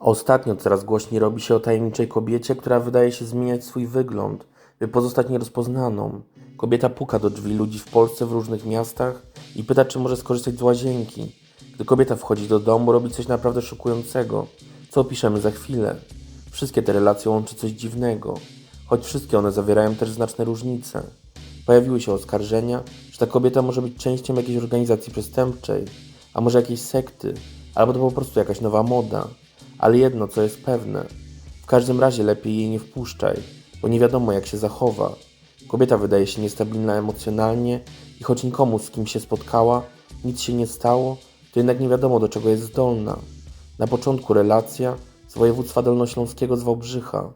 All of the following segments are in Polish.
Ostatnio coraz głośniej robi się o tajemniczej kobiecie, która wydaje się zmieniać swój wygląd, by pozostać nierozpoznaną. Kobieta puka do drzwi ludzi w Polsce w różnych miastach i pyta, czy może skorzystać z łazienki. Gdy kobieta wchodzi do domu, robi coś naprawdę szokującego, co opiszemy za chwilę. Wszystkie te relacje łączy coś dziwnego, choć wszystkie one zawierają też znaczne różnice. Pojawiły się oskarżenia, że ta kobieta może być częścią jakiejś organizacji przestępczej, a może jakiejś sekty, albo to po prostu jakaś nowa moda. Ale jedno, co jest pewne, w każdym razie lepiej jej nie wpuszczaj, bo nie wiadomo jak się zachowa. Kobieta wydaje się niestabilna emocjonalnie i choć nikomu z kim się spotkała, nic się nie stało, to jednak nie wiadomo do czego jest zdolna. Na początku relacja z województwa dolnośląskiego z Wałbrzycha.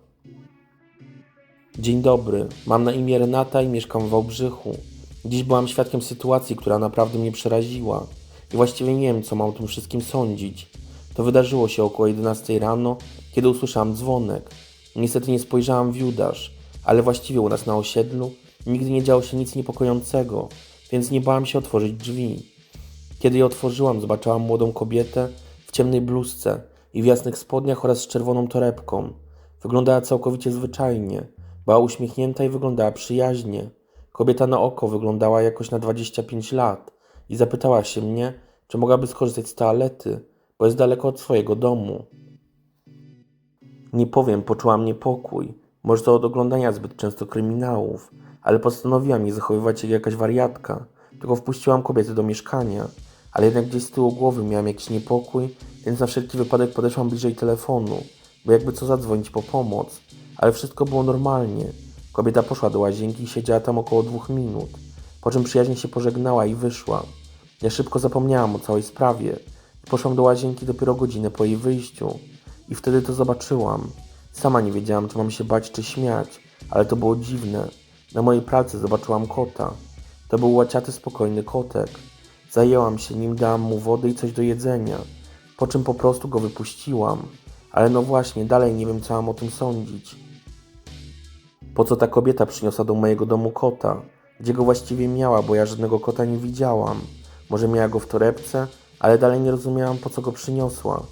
Dzień dobry, mam na imię Renata i mieszkam w Wałbrzychu. Dziś byłam świadkiem sytuacji, która naprawdę mnie przeraziła i właściwie nie wiem, co mam o tym wszystkim sądzić. To wydarzyło się około 11 rano, kiedy usłyszałam dzwonek. Niestety nie spojrzałam w judasz, ale właściwie u nas na osiedlu nigdy nie działo się nic niepokojącego, więc nie bałam się otworzyć drzwi. Kiedy je otworzyłam, zobaczyłam młodą kobietę w ciemnej bluzce i w jasnych spodniach oraz z czerwoną torebką. Wyglądała całkowicie zwyczajnie, była uśmiechnięta i wyglądała przyjaźnie. Kobieta na oko wyglądała jakoś na 25 lat i zapytała się mnie, czy mogłaby skorzystać z toalety, bo jest daleko od swojego domu. Nie powiem, poczułam niepokój. Może to od oglądania zbyt często kryminałów, ale postanowiłam nie zachowywać się jak jakaś wariatka, tylko wpuściłam kobietę do mieszkania. Ale jednak gdzieś z tyłu głowy miałam jakiś niepokój, więc na wszelki wypadek podeszłam bliżej telefonu, bo jakby co zadzwonić po pomoc. Ale wszystko było normalnie. Kobieta poszła do łazienki i siedziała tam około dwóch minut, po czym przyjaźnie się pożegnała i wyszła. Ja szybko zapomniałam o całej sprawie poszłam do łazienki dopiero godzinę po jej wyjściu. I wtedy to zobaczyłam. Sama nie wiedziałam, czy mam się bać, czy śmiać, ale to było dziwne. Na mojej pracy zobaczyłam kota. To był łaciaty, spokojny kotek. Zajęłam się nim, dałam mu wody i coś do jedzenia, po czym po prostu go wypuściłam. Ale no właśnie, dalej nie wiem, co mam o tym sądzić. Po co ta kobieta przyniosła do mojego domu kota? Gdzie go właściwie miała, bo ja żadnego kota nie widziałam. Może miała go w torebce, ale dalej nie rozumiałam, po co go przyniosła.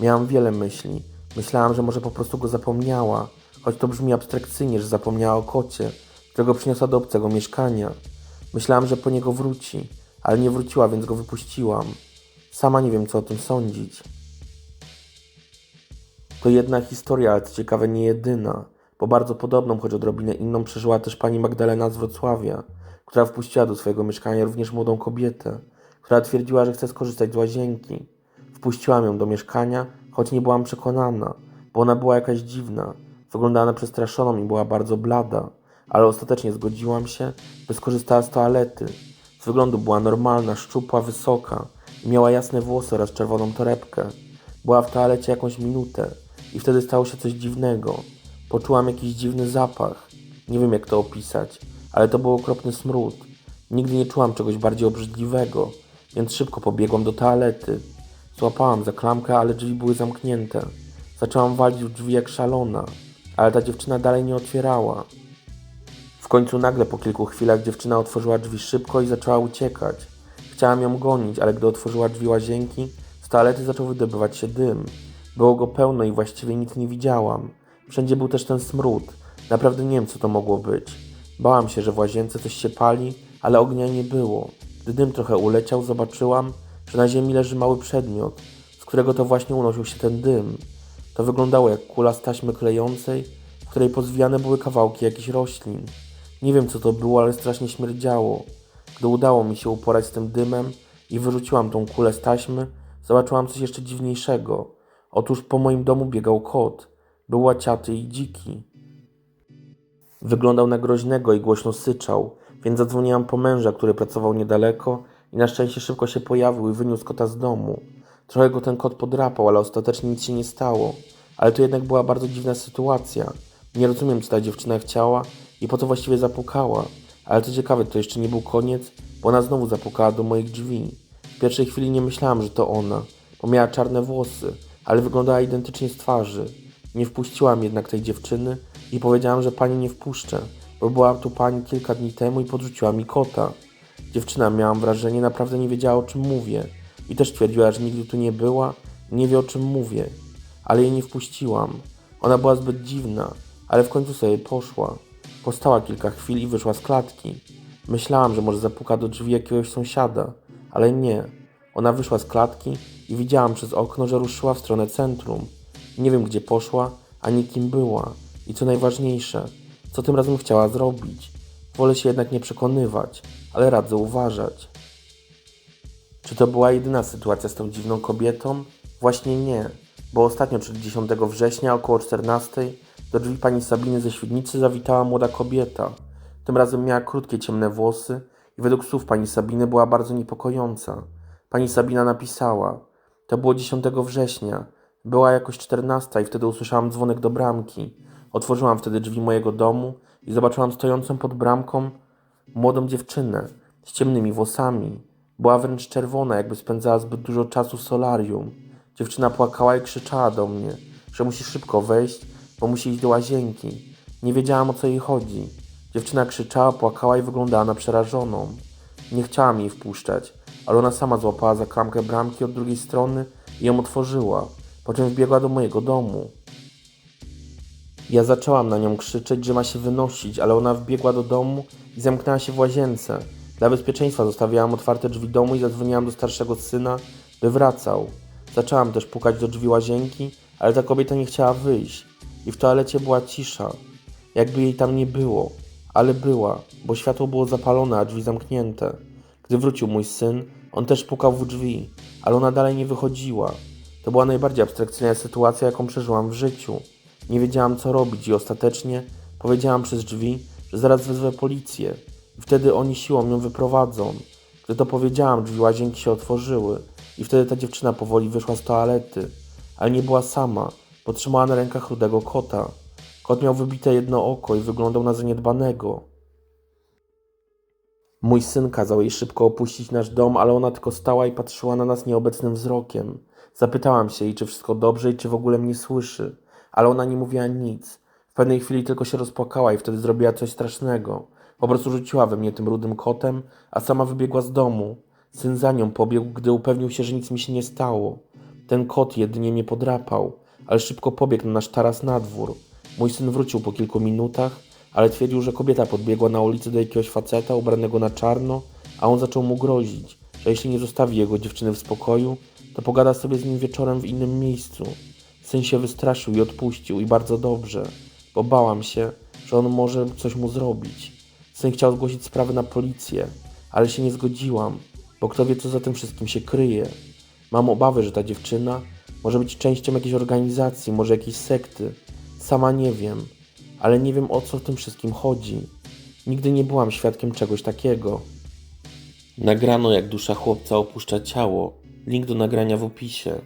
Miałam wiele myśli. Myślałam, że może po prostu go zapomniała, choć to brzmi abstrakcyjnie, że zapomniała o kocie, którego przyniosła do obcego mieszkania. Myślałam, że po niego wróci, ale nie wróciła, więc go wypuściłam. Sama nie wiem, co o tym sądzić. To jedna historia, ale co ciekawe nie jedyna, bo bardzo podobną, choć odrobinę inną przeżyła też pani Magdalena z Wrocławia, która wpuściła do swojego mieszkania również młodą kobietę, która twierdziła, że chce skorzystać z łazienki. Wpuściłam ją do mieszkania, choć nie byłam przekonana, bo ona była jakaś dziwna. Wyglądała na przestraszoną i była bardzo blada, ale ostatecznie zgodziłam się, by skorzystała z toalety. Z wyglądu była normalna, szczupła, wysoka i miała jasne włosy oraz czerwoną torebkę. Była w toalecie jakąś minutę i wtedy stało się coś dziwnego. Poczułam jakiś dziwny zapach. Nie wiem jak to opisać, ale to był okropny smród. Nigdy nie czułam czegoś bardziej obrzydliwego, więc szybko pobiegłam do toalety. Złapałam za klamkę, ale drzwi były zamknięte. Zaczęłam walić w drzwi jak szalona, ale ta dziewczyna dalej nie otwierała. W końcu nagle po kilku chwilach dziewczyna otworzyła drzwi szybko i zaczęła uciekać. Chciałam ją gonić, ale gdy otworzyła drzwi łazienki, z toalety zaczął wydobywać się dym. Było go pełno i właściwie nic nie widziałam. Wszędzie był też ten smród. Naprawdę nie wiem, co to mogło być. Bałam się, że w łazience coś się pali, ale ognia nie było. Gdy dym trochę uleciał, zobaczyłam, że na ziemi leży mały przedmiot, z którego to właśnie unosił się ten dym. To wyglądało jak kula z taśmy klejącej, w której pozwijane były kawałki jakichś roślin. Nie wiem co to było, ale strasznie śmierdziało. Gdy udało mi się uporać z tym dymem i wyrzuciłam tą kulę z taśmy, zobaczyłam coś jeszcze dziwniejszego. Otóż po moim domu biegał kot. Był łaciaty i dziki. Wyglądał na groźnego i głośno syczał, więc zadzwoniłam po męża, który pracował niedaleko i na szczęście szybko się pojawił i wyniósł kota z domu. Trochę go ten kot podrapał, ale ostatecznie nic się nie stało. Ale to jednak była bardzo dziwna sytuacja. Nie rozumiem, co ta dziewczyna chciała i po co właściwie zapukała. Ale co ciekawe, to jeszcze nie był koniec, bo ona znowu zapukała do moich drzwi. W pierwszej chwili nie myślałam, że to ona, bo miała czarne włosy, ale wyglądała identycznie z twarzy. Nie wpuściłam jednak tej dziewczyny i powiedziałam, że pani nie wpuszczę, bo była tu pani kilka dni temu i podrzuciła mi kota. Dziewczyna, miałam wrażenie, naprawdę nie wiedziała o czym mówię i też twierdziła, że nigdy tu nie była nie wie o czym mówię. ale jej nie wpuściłam. Ona była zbyt dziwna, ale w końcu sobie poszła. Postała kilka chwil i wyszła z klatki. Myślałam, że może zapuka do drzwi jakiegoś sąsiada, ale nie. Ona wyszła z klatki i widziałam przez okno, że ruszyła w stronę centrum. Nie wiem, gdzie poszła, ani kim była. I co najważniejsze, co tym razem chciała zrobić. Wolę się jednak nie przekonywać, ale radzę uważać. Czy to była jedyna sytuacja z tą dziwną kobietą? Właśnie nie, bo ostatnio, czyli 10 września około 14 do drzwi pani Sabiny ze Świdnicy zawitała młoda kobieta. Tym razem miała krótkie, ciemne włosy i według słów pani Sabiny była bardzo niepokojąca. Pani Sabina napisała: To było 10 września. Była jakoś 14 i wtedy usłyszałam dzwonek do bramki. Otworzyłam wtedy drzwi mojego domu i zobaczyłam stojącą pod bramką młodą dziewczynę z ciemnymi włosami. Była wręcz czerwona, jakby spędzała zbyt dużo czasu w solarium. Dziewczyna płakała i krzyczała do mnie, że musi szybko wejść, bo musi iść do łazienki. Nie wiedziałam o co jej chodzi. Dziewczyna krzyczała, płakała i wyglądała na przerażoną. Nie chciałam jej wpuszczać, ale ona sama złapała za klamkę bramki od drugiej strony i ją otworzyła, po czym wbiegła do mojego domu. Ja zaczęłam na nią krzyczeć, że ma się wynosić, ale ona wbiegła do domu i zamknęła się w łazience. Dla bezpieczeństwa zostawiałam otwarte drzwi domu i zadzwoniłam do starszego syna, by wracał. Zaczęłam też pukać do drzwi łazienki, ale ta kobieta nie chciała wyjść. I w toalecie była cisza, jakby jej tam nie było. Ale była, bo światło było zapalone, a drzwi zamknięte. Gdy wrócił mój syn, on też pukał w drzwi, ale ona dalej nie wychodziła. To była najbardziej abstrakcyjna sytuacja, jaką przeżyłam w życiu. Nie wiedziałam, co robić i ostatecznie powiedziałam przez drzwi, że zaraz wezwę policję. I wtedy oni siłą ją wyprowadzą. Gdy to powiedziałam, drzwi łazienki się otworzyły i wtedy ta dziewczyna powoli wyszła z toalety. Ale nie była sama, bo trzymała na rękach rudego kota. Kot miał wybite jedno oko i wyglądał na zaniedbanego. Mój syn kazał jej szybko opuścić nasz dom, ale ona tylko stała i patrzyła na nas nieobecnym wzrokiem. Zapytałam się jej, czy wszystko dobrze i czy w ogóle mnie słyszy, ale ona nie mówiła nic. W pewnej chwili tylko się rozpłakała i wtedy zrobiła coś strasznego. Po prostu rzuciła we mnie tym rudym kotem, a sama wybiegła z domu. Syn za nią pobiegł, gdy upewnił się, że nic mi się nie stało. Ten kot jedynie mnie podrapał, ale szybko pobiegł na nasz taras na dwór. Mój syn wrócił po kilku minutach, ale twierdził, że kobieta podbiegła na ulicy do jakiegoś faceta ubranego na czarno, a on zaczął mu grozić, że jeśli nie zostawi jego dziewczyny w spokoju, to pogada sobie z nim wieczorem w innym miejscu. Syn się wystraszył i odpuścił i bardzo dobrze, bo bałam się, że on może coś mu zrobić. Syn chciał zgłosić sprawę na policję, ale się nie zgodziłam, bo kto wie, co za tym wszystkim się kryje. Mam obawy, że ta dziewczyna może być częścią jakiejś organizacji, może jakiejś sekty. Sama nie wiem, ale nie wiem o co w tym wszystkim chodzi. Nigdy nie byłam świadkiem czegoś takiego. Nagrano, jak dusza chłopca opuszcza ciało. Link do nagrania w opisie.